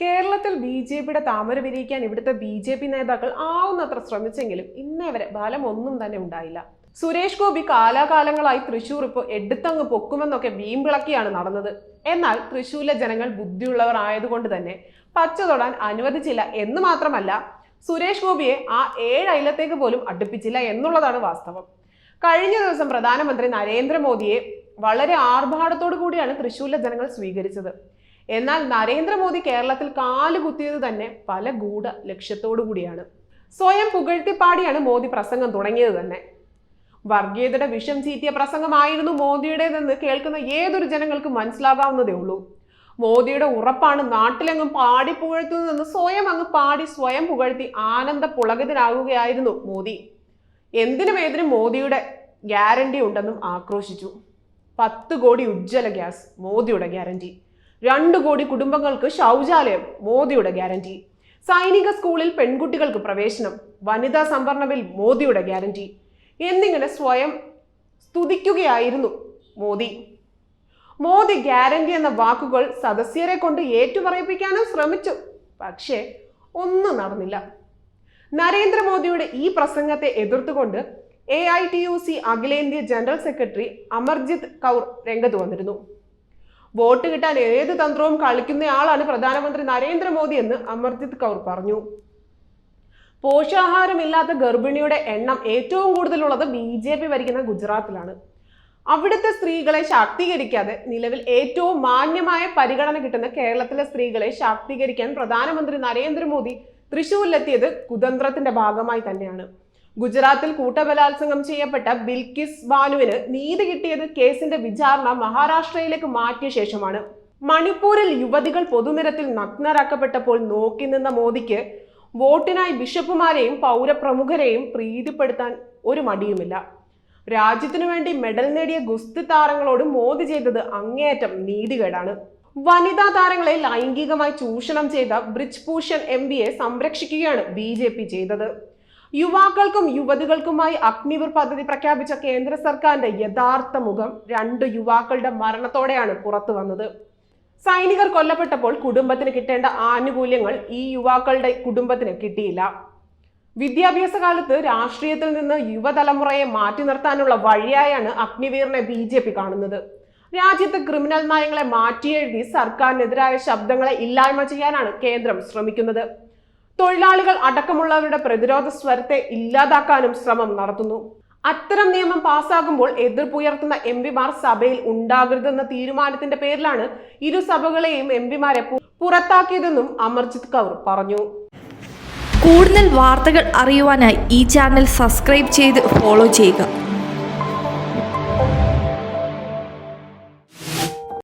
കേരളത്തിൽ B J പിയുടെ താമര വിരിയിക്കാൻ ഇവിടുത്തെ ബി ജെ പി നേതാക്കൾ ആവുന്നത്ര ശ്രമിച്ചെങ്കിലും ഇന്നേ വരെ ഫലം ഒന്നും തന്നെ ഉണ്ടായില്ല. സുരേഷ് ഗോപി കാലാകാലങ്ങളായി തൃശൂർ ഇപ്പോൾ എടുത്തങ്ങ് പൊക്കുമെന്നൊക്കെ വീമ്പിളക്കിയാണ് നടന്നത്. എന്നാൽ തൃശൂരിലെ ജനങ്ങൾ ബുദ്ധിയുള്ളവർ ആയതുകൊണ്ട് തന്നെ പച്ച തൊടാൻ അനുവദിച്ചില്ല എന്ന് മാത്രമല്ല സുരേഷ് ഗോപിയെ ആ ഏഴ് അയലത്തേക്ക് പോലും അടുപ്പിച്ചില്ല എന്നുള്ളതാണ് വാസ്തവം. കഴിഞ്ഞ ദിവസം പ്രധാനമന്ത്രി നരേന്ദ്രമോദിയെ വളരെ ആർഭാടത്തോടു കൂടിയാണ് തൃശൂരിലെ ജനങ്ങൾ സ്വീകരിച്ചത്. എന്നാൽ നരേന്ദ്രമോദി കേരളത്തിൽ കാലുകുത്തിയത് തന്നെ പല ഗൂഢ ലക്ഷ്യത്തോടു കൂടിയാണ്. സ്വയം പുകഴ്ത്തിപ്പാടിയാണ് മോദി പ്രസംഗം തുടങ്ങിയത് തന്നെ. വർഗീയതയുടെ വിഷം ചീറ്റിയ പ്രസംഗമായിരുന്നു മോദിയുടേതെന്ന് കേൾക്കുന്ന ഏതൊരു ജനങ്ങൾക്കും മനസ്സിലാകാവുന്നതേ ഉള്ളൂ. മോദിയുടെ ഉറപ്പാണ് നാട്ടിലെങ്ങും പാടി പുകഴ്ത്തുന്നതെന്ന് സ്വയം അങ്ങ് പാടി സ്വയം പുകഴ്ത്തി ആനന്ദ പുളകിതനാകുകയായിരുന്നു മോദി. എന്തിനും ഏതിനും മോദിയുടെ ഗ്യാരണ്ടി ഉണ്ടെന്നും ആക്രോശിച്ചു. പത്ത് കോടി ഉജ്ജ്വല ഗ്യാസ് മോദിയുടെ ഗ്യാരണ്ടി. രണ്ട് കോടി കുടുംബങ്ങൾക്ക് ശൗചാലയം മോദിയുടെ ഗ്യാരണ്ടി. സൈനിക സ്കൂളിൽ പെൺകുട്ടികൾക്ക് പ്രവേശനം വനിതാ സംവരണവിൽ മോദിയുടെ ഗ്യാരണ്ടി. എന്നിങ്ങനെ സ്വയം സ്തുതിക്കുകയായിരുന്നു മോദി. മോദി ഗ്യാരണ്ടി എന്ന വാക്കുകൾ സദസ്യരെ കൊണ്ട് ഏറ്റുപറയിപ്പിക്കാനും ശ്രമിച്ചു പക്ഷേ ഒന്നും നടന്നില്ല. നരേന്ദ്രമോദിയുടെ ഈ പ്രസംഗത്തെ എതിർത്തുകൊണ്ട് A I T U C അഖിലേന്ത്യാ ജനറൽ സെക്രട്ടറി അമർജിത് കൗർ രംഗത്ത് വന്നിരുന്നു. വോട്ട് കിട്ടാൻ ഏത് തന്ത്രവും കളിക്കുന്നയാളാണ് പ്രധാനമന്ത്രി നരേന്ദ്രമോദി എന്ന് അമർജിത് കൗർ പറഞ്ഞു. പോഷാഹാരമില്ലാത്ത ഗർഭിണിയുടെ എണ്ണം ഏറ്റവും കൂടുതലുള്ളത് ബി ജെ പി ഭരിക്കുന്ന ഗുജറാത്തിലാണ്. അവിടുത്തെ സ്ത്രീകളെ ശാക്തീകരിക്കാതെ നിലവിൽ ഏറ്റവും മാന്യമായ പരിഗണന കിട്ടുന്ന കേരളത്തിലെ സ്ത്രീകളെ ശാക്തീകരിക്കാൻ പ്രധാനമന്ത്രി നരേന്ദ്രമോദി തൃശൂരിലെത്തിയത് കുതന്ത്രത്തിന്റെ ഭാഗമായി തന്നെയാണ്. ഗുജറാത്തിൽ കൂട്ടബലാത്സംഗം ചെയ്യപ്പെട്ട ബിൽക്കിസ് ബാനുവിന് നീതി കിട്ടിയത് കേസിന്റെ വിചാരണ മഹാരാഷ്ട്രയിലേക്ക് മാറ്റിയ ശേഷമാണ്. മണിപ്പൂരിൽ യുവതികൾ പൊതുനിരത്തിൽ നഗ്നരാക്കപ്പെട്ടപ്പോൾ നോക്കി നിന്ന മോദിക്ക് വോട്ടിനായി ബിഷപ്പുമാരെയും പൗരപ്രമുഖരെയും പ്രീതിപ്പെടുത്താൻ ഒരു മടിയുമില്ല. രാജ്യത്തിനു വേണ്ടി മെഡൽ നേടിയ ഗുസ്തി താരങ്ങളോട് മോദി ചെയ്തത് അങ്ങേയറ്റം നീതികേടാണ്. വനിതാ താരങ്ങളെ ലൈംഗികമായി ചൂഷണം ചെയ്ത ബ്രിജ് ഭൂഷൺ എം സംരക്ഷിക്കുകയാണ് ബി ചെയ്തത്. യുവാക്കൾക്കും യുവതികൾക്കുമായി അഗ്നിവർ പദ്ധതി പ്രഖ്യാപിച്ച കേന്ദ്ര സർക്കാരിന്റെ യഥാർത്ഥ മുഖം രണ്ട് യുവാക്കളുടെ മരണത്തോടെയാണ് പുറത്തു വന്നത്. സൈനികർ കൊല്ലപ്പെട്ടപ്പോൾ കുടുംബത്തിന് കിട്ടേണ്ട ആനുകൂല്യങ്ങൾ ഈ യുവാക്കളുടെ കുടുംബത്തിന് കിട്ടിയില്ല. വിദ്യാഭ്യാസ കാലത്ത് രാഷ്ട്രീയത്തിൽ നിന്ന് യുവതലമുറയെ മാറ്റി നിർത്താനുള്ള വഴിയായാണ് അഗ്നിവീറിനെ ബി ജെ പി കാണുന്നത്. രാജ്യത്ത് ക്രിമിനൽ നയങ്ങളെ മാറ്റിയെഴുതി സർക്കാരിനെതിരായ ശബ്ദങ്ങളെ ഇല്ലായ്മ ചെയ്യാനാണ് കേന്ദ്രം ശ്രമിക്കുന്നത്. തൊഴിലാളികൾ അടക്കമുള്ളവരുടെ പ്രതിരോധ സ്വരത്തെ ഇല്ലാതാക്കാനും ശ്രമം നടത്തുന്നു. അത്തരം നിയമം പാസ്സാകുമ്പോൾ എതിർപ്പുയർത്തുന്ന എം പിമാർ സഭയിൽ ഉണ്ടാകരുതെന്ന തീരുമാനത്തിന്റെ പേരിലാണ് ഇരു സഭകളെയും എം പിമാരെ പുറത്താക്കിയതെന്നും അമർജിത് കൗർ പറഞ്ഞു. കൂടുതൽ വാർത്തകൾ അറിയുവാനായി ഈ ചാനൽ സബ്സ്ക്രൈബ് ചെയ്ത് ഫോളോ ചെയ്യുക.